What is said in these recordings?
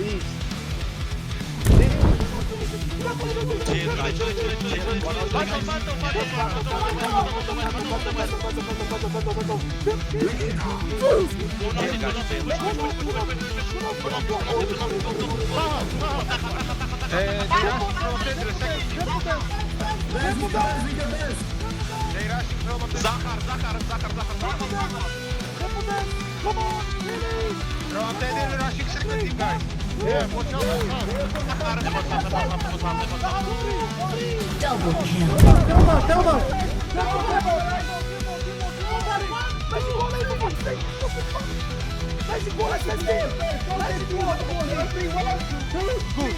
reis. Захар, Захар, Захар, Захар, Захар. Come on, Rotate in Rashik Secretary, guys. Double kill. Thelma, Thelma! Let's go, let's go, let's go! Let's go, let's go! Let's go!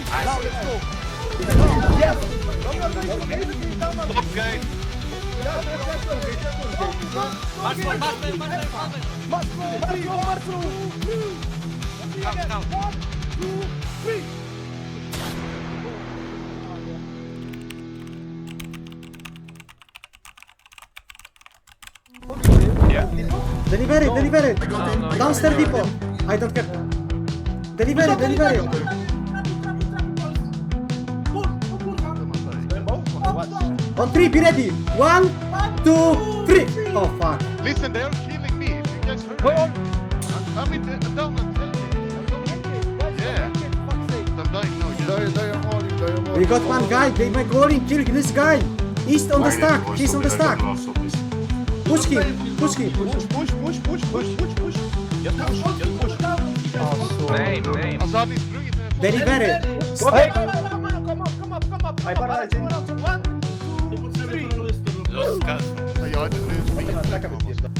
Let's go! Marcelo, Marcelo, Marcelo, Marcelo, Marcelo, Marcelo, Marcelo, Marcelo, Marcelo, Delivery, delivery! Downstairs people! I don't care. Delivery, delivery! On three, be ready! One, two, three! Oh fuck. Listen, they're killing me. If you guys hurry. I'm in the, down We got one guy, they make Oli kill this guy. He's on the stack, he's on the stack. Push him, push him. Push, push, push, push, push, push, push. Ja push, ja push. Name, name. A zabij drugi telefon. Delivery. Stop. Come up, come up, come up. Come up. One, two, three. Los To ja ty wyjeżdżam.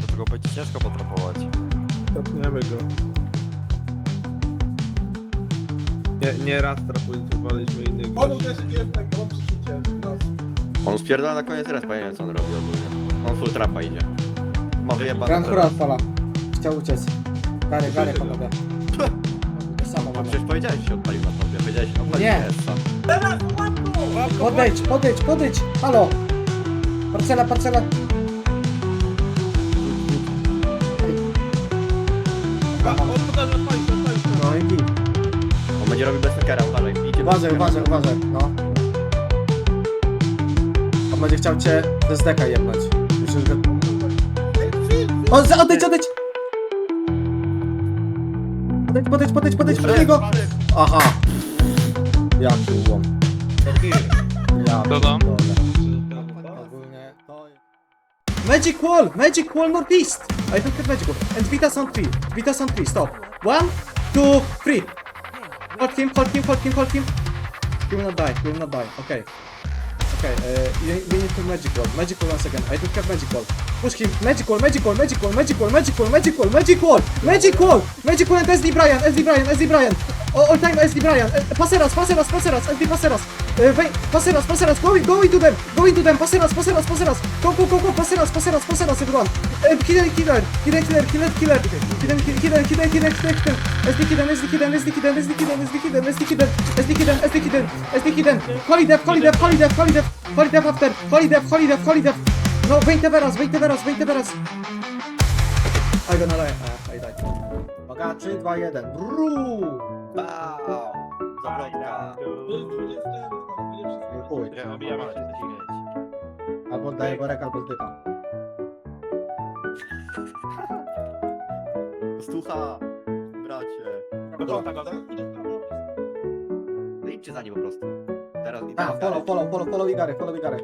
Do tego będzie ciężko potrapować. Topniemy go. Nie, nie raz trapowaliśmy innych gości. On spierdala na koniec respa, nie wiem co on robi ogólnie. On full trapa idzie. Ma wyjebane. Grand Hura odpala. Chciał uciec. Gary, Gary panowie. Samo A mamy. przecież powiedziałeś, że się odpalił na tobie. Powiedziałeś, że odpalił Nie. Essa. Podejdź, podejdź, podejdź! Halo! Parcela, parcela! On będzie robił bez nekera, uważaj. Idzie Uważaj, uważaj, uważaj, no. On będzie chciał cię ze zdeka jebnąć. Musisz go... O, za- odejdź, odejdź! Podejdź, podejdź, podejdź, podejdź do niego! Aha! Jaki łom. Ja Co tam? pierdolę. Ogólnie to Magic wall! Magic wall northeast! I don't have magic wall. And Vitas on three. Vitas on three. Stop. One, two, three. Hold him, hold him, hold him, hold him. He will die, he will not die. Okay. Okay, uh, we need to magic wall. Magic wall once again. I don't have magic wall. Push him. Magic wall, magic wall, magic wall, magic wall, magic wall, magic wall, magic wall, magic wall, magic wall and SD Brian, SD Brian, SD Brian. All, all time SD Brian. Uh, Paseras, Paseras, Paseras, SD Paseras. Uh, wait, Paseras, Paseras, go, in- go into them, go into them, Paseras, Paseras, Paseras. Go, go, go, go, Paseras, Paseras, Paseras, everyone. Uh, killer, killer, killer, killer, killer, killer. Hidden, hidden, hidden, hidden, hidden. SD hidden, SD hidden, SD hidden, SD hidden, SD hidden, SD hidden, SD hidden, SD hidden, SD hidden. Holy death, holy death, holy death, holy death, holy death after, holy death, holy death, holy death. No, 20 veras, 20 veras, 20 veras. I gonna lie. Ah, I died. Uwaga, 3, 2, 1. Brrrr. Wow. Zawrotka. Chuj. Nie, obijamy się Albo oddaję worek, albo zdycham. Stucha. Bracie. No idźcie za nim po prostu. Teraz i A, teraz. follow, follow, follow, follow Igary, follow Igary.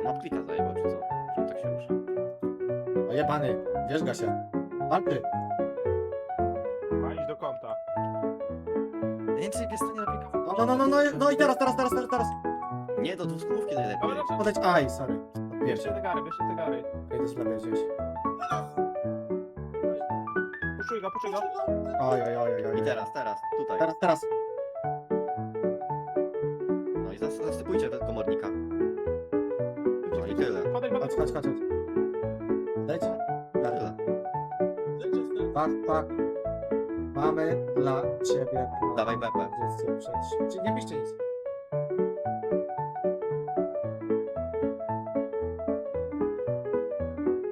On od klika zajebał, czy co? Że tak się rusza. O jebany, wierzga się. Walczy. Więcej pies to nie napieka. No, no, no, no, no, no i teraz, teraz, teraz, teraz, teraz. Nie, do dwuskówki najlepiej. Podejdź, aj, sorry. Pierwszy. Bierzcie te gary, bierzcie te gary. Okej, to jest lepiej gdzieś. Puszuj go, puszuj go. Oj, oj, oj, oj, oj. I teraz, teraz, tutaj. Teraz, teraz. No i zas- zasypujcie tego komornika. No i tyle. Podejdź, Chodź, chodź, chodź, chodź. Leć. Dalej. Tyle. Pak, pak. Mamy dla ciebie. Dawaj propozycję przed- Czy nie piszcie nic.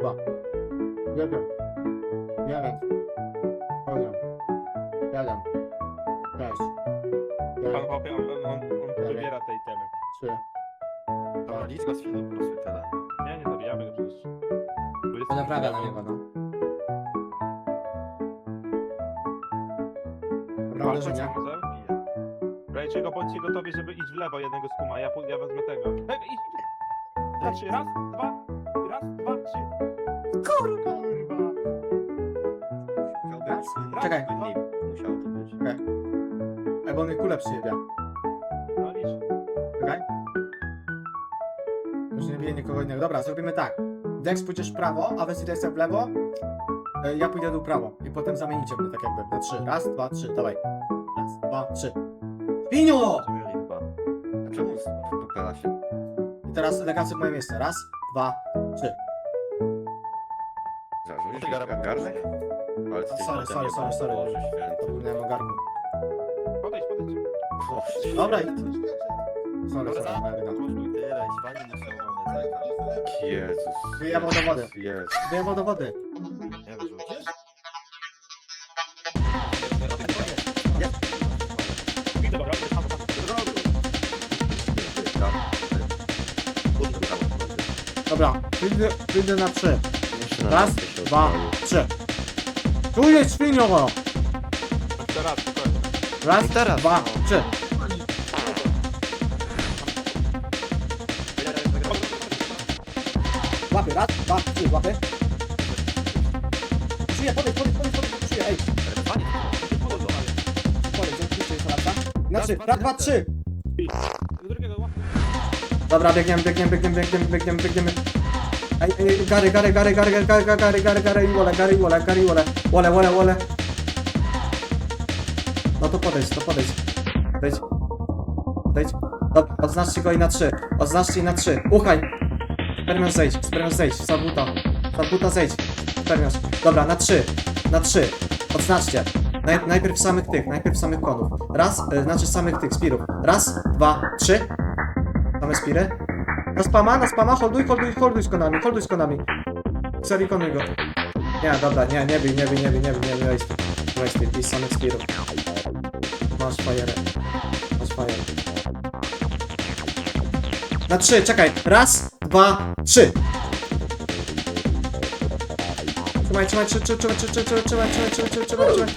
Dwa. Jeden. Jeden. Pełnia. Jeden. Sześć. Pan Pięć. chłopie, on, on, on, on wybiera te itemy. Trzy. Nic go z chwilą po prostu tyle. Nie, nie zabijamy go przecież. Bo jest- Naprawia na niego, no. Uderzenia. Brajcie go, bądźcie gotowi, żeby iść w lewo jednego z kuma, ja, pój- ja wezmę tego. Hej, idź, raz, dwa, raz, dwa, trzy. Kurwa! Raz. Czekaj. Musiało to być. Ej, bo mnie kulę przyjebia. No licz. Czekaj. Już nie bije nikogo innego. Dobra, zrobimy tak. Dex pójdziesz w prawo, a Wesley w lewo. E, Ja pójdę do prawo. I potem zamienicie mnie tak jakby. Na trzy. Raz, dwa, trzy. Dawaj. Raz, dwa, trzy. Pinio! Zrobili chyba. A czemu dupela się? I teraz legacy w moje miejsce. Raz, dwa, trzy. Zarzucić garnek? Ale ty Sorry, potem sorry, nie sorry, sorry. Święty. Zapomniałem o garnku. Podejdź, podejdź. Dobra, święty. Sorry, sorry, Melina. Tyle, śpanie muszę oglądać. Jezus. Wyjebał do wody. Jezus. Wyjebał do wody. Wyrzucisz? Dobra, pójdę, pójdę na trzy. Na Raz, rękę się dwa, odpalił. trzy. Tu jest świnio! Teraz. Raz, teraz, dwa, trzy. Łapy, raz, dwa, trzy, łapy. Czuję, podejdź, podejdź, podejdź, podejdź, czuję, ej. Panie, Podejdź, gdzie jest kolacka? Na trzy, raz, dwa, trzy. Drugiego łapy. Dobra, biegniemy, biegniemy, biegniemy, biegniemy, biegniemy, biegniemy. Ej, ej, Gary, Gary, Gary, Gary, Gary, Gary, Gary, Gary, Gary, i Wole, Gary, i Wole, Gary, i Wole, Wole, Wole, Wole. No to podejdź, to podejdź. Podejdź. Podejdź. Dobra, odznaczcie go i na trzy. Odznaczcie i na trzy. Uchaj. Spermios zejdź, Spermios zejdź, Sabuta. Sabuta zejdź. Spermios. Dobra, na trzy. Na trzy. Odznaczcie. Naj, najpierw samych tych, najpierw samych konów. Raz, y, znaczy samych tych spirów. Raz, dwa, trzy. Same spiry. Na spama, na spama, holduj, holduj, holduj z konami, holduj z konami. Serii konuj go. Nie, dobra, nie, nie bij, nie bij, nie bij, nie bij, nie bij, waste. Waste, bij samych spirów. Masz fajerę. Masz fajerę. Na trzy, czekaj. Raz, dwa, trzy. Trzymaj, trzymaj, trzymaj, trzymaj, trzymaj, trzymaj, trzymaj, trzymaj, trzymaj, trzymaj, trzymaj.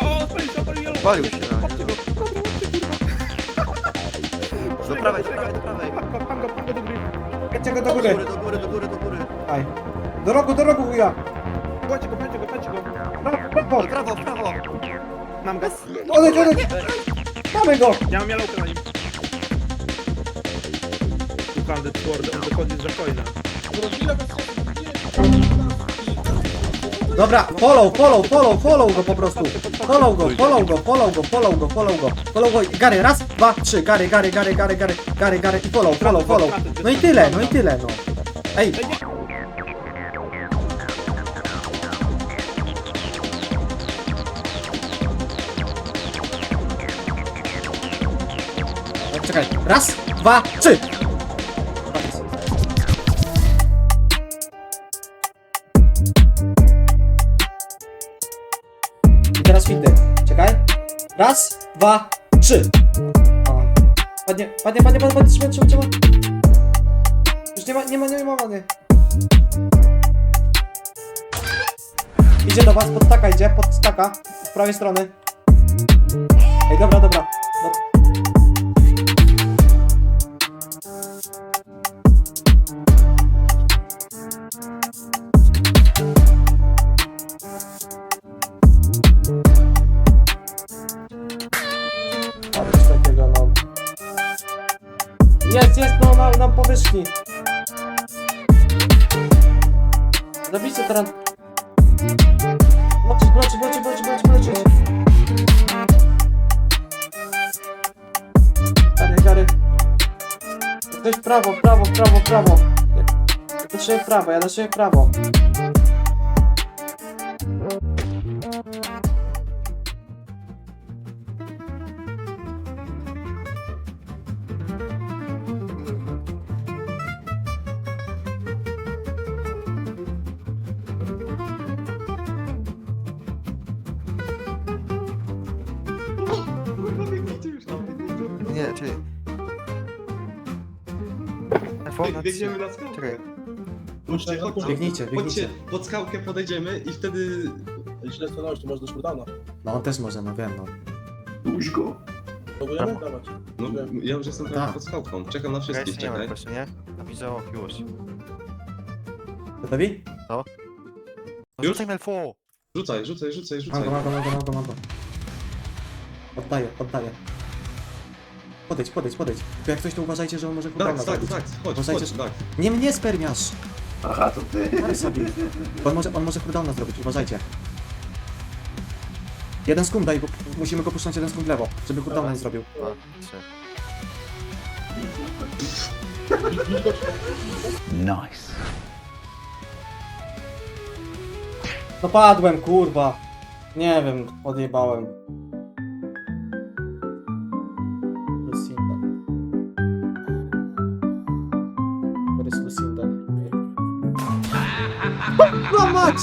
O, spalił się, spalił się. Palił się, no. Do prawej, do prawej, do prawej. Pam go, pam go, pam go do góry. Jedźcie go do Do góry. góry, do góry, do góry, do góry. Aj. Do rogu, do rogu, chuja. Pędźcie go, pędźcie go, pędźcie go. Brawo. W prawo, w prawo. Mam go. Odejdź, odejdź. Mamy go. Ja mam mielałkę na nim. Bandit twardy, on wychodzi z Jacoina. Dobra, follow, follow, follow, follow go po prostu. Follow go, follow go, follow go, follow go, follow go. Follow go. Gary, raz, dwa, trzy. Gary, Gary, Gary, Gary, Gary, Gary, Gary i follow, follow, follow. No i tyle, no i tyle, no. Ej, czekaj. Raz, dwa, trzy. Raz, dwa, trzy. O. Padnie, padnie, padnie, padnie, padnie, trzymaj, trzymaj, trzymaj. Już nie ma, nie ma, nie ma many. Idzie do was, pod staka idzie, pod staka. Z prawej strony. Ej, dobra, dobra. No. Jest, jest, no, na, na powierzchni. Zabijcie teraz. Bloczyć, bloczyć, bloczyć, bloczyć, bloczyć, bloczyć. Gary, Gary. Ktoś w prawo, w prawo, w prawo, prawo. Ja do siebie prawo, ja prawo. Nie. Telefon, Bieg- Biegniemy na skałkę. Czekaj. Chodźcie, chodźcie. Biegnijcie, Chodźcie, biegnijcie. pod skałkę podejdziemy i wtedy... Źle stanąłeś, to masz do szpitala. No on też może, no wiem, no. Próbujemy? Dawać. No, ja już jestem prawie Tak. pod skałką. Czekam na wszystkich, nie ma czekaj. proszę, nie? A widzę o miłość. Gotowi? No Już? Rzucaj, rzucaj, rzucaj, rzucaj. Mam go, mam go, mam go, mam go, mam go. Oddaję, oddaję. Podejdź, podejdź, podejdź. Tylko jak coś to uważajcie, że on może Tak, cooldowna tak, zrobić. tak, chodź, Uważajcie, chodź, że- tak. Nie mnie spermiasz! Aha, to ty. On może, on może cooldowna zrobić, uważajcie. Jeden skum daj, bo musimy go puszczać jeden skum w lewo, żeby cooldowna nie zrobił. Trzy. No padłem, kurwa. Nie wiem, odjebałem. No mać!